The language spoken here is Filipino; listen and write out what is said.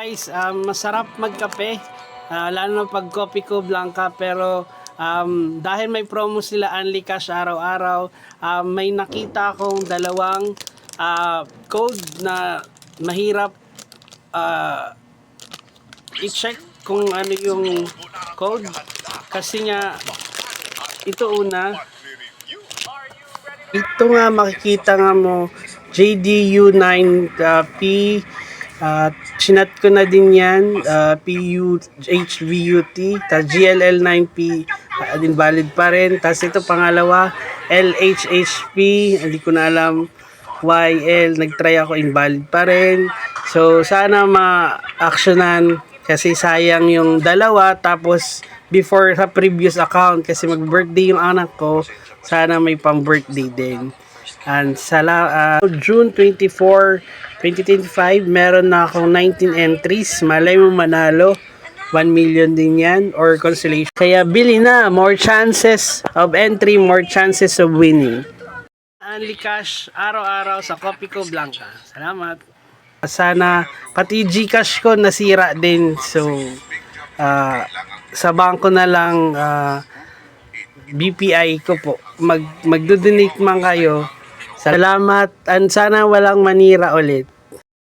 Guys, um, masarap magkape. Ah, lalo na pag kopi ko blanca pero um, dahil may promo sila Unli Cash araw-araw, um, may nakita akong dalawang ah, code na mahirap ah, i-check kung ano yung code kasi nga ito una ito nga makikita nga mo JDU9P at sinat ko na din yan uh, PUHVUT ta GLL9P uh, din valid pa rin. Tas ito pangalawa LHHP hindi ko na alam YL nagtry ako invalid pa rin. So sana ma-actionan kasi sayang yung dalawa. Tapos before sa previous account kasi mag birthday yung anak ko sana may pang birthday din. And sa la- ah, June 24 2025 meron na akong 19 entries malay mo manalo 1 million din yan or consolation kaya bili na more chances of entry more chances of winning Only cash araw-araw sa Kopi ko Blanca. Salamat. Sana pati Gcash ko nasira din. So ah, sa bangko na lang ah, BPI ko po. Mag magdo-donate man kayo. Salamat and sana walang manira ulit.